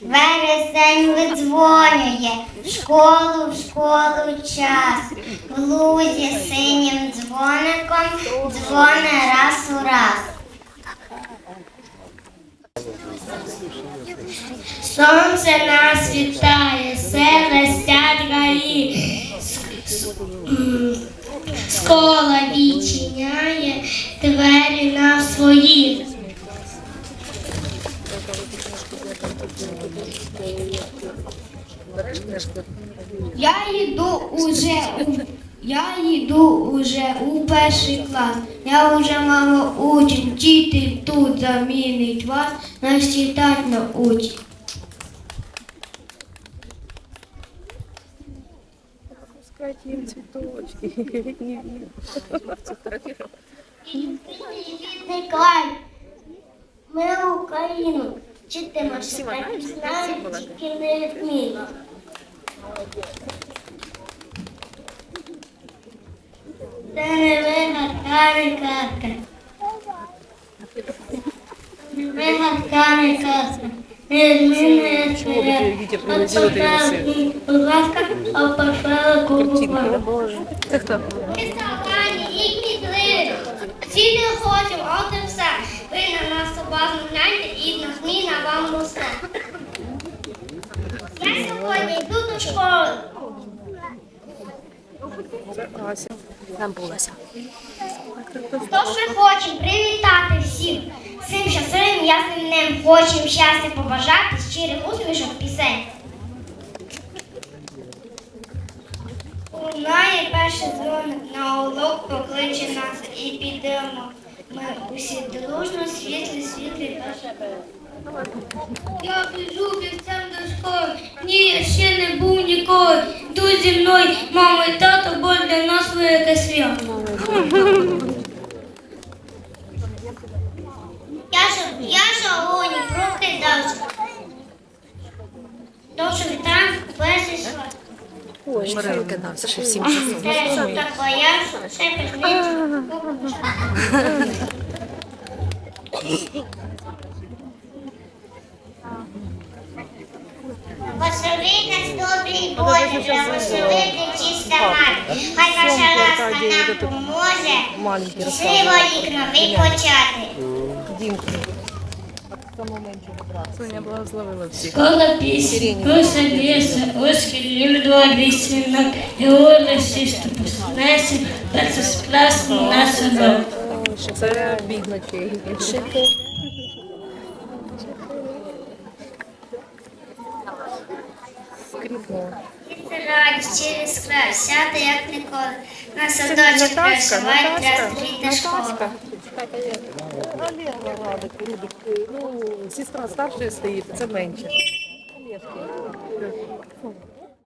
Вересень видзвонює, в школу, в школу час. В лузі синім дзвоником дзвоне раз у раз. Сонце нас вітає, селестять гаї, С- с- школа відчиняє двері Я йду уже я йду уже у перший клас. Я вже мало учень, вчитель тут замінить вас, нас читать научить. Їм цвіточки. Літні Рідний Вчитимо читати знаємо, тільки не вміємо. Це не вигадка, не казка. Вигадка, не казка. Не змінює своє. Дітя привозили до його сина. Будь ласка, опашала купувати. Це хто? Ми і кмітливі. Всі не хочемо, от і все. Ви на образно гляньте і на зміна вам усе. Я сьогодні йду до школи. Тож ми хочемо привітати всіх цим щасливим ясним днем. Хочемо щастя побажати, щирих усмішок пісень. Лунає перший дзвоник на урок покличе нас і підемо. Ми усі дружно світлі, світлі перше. Я біжу бігцем до школи. Ні, я ще не був ніколи. Йду зі мною, мама і тато, бо для нас велике свято. Я ж я жалоні прокидався. Довше вітаємо перший шлях. Ой, Маринка, да, це ще всім часом. Нас добрий Боже, благослови чиста мать. Хай наша ласка нам поможе щасливо їх новий почати. Соня благословила всіх. Школа пісень, коса ліса, оскіль дворі і оля сісто поснесе, перце сплесне на собак. Це бігночі. Скріпнула. Радість через край, сяде як ніколи. На садочок пришивай для стріти школи. Ну, сестра старшая стоїть, це менше.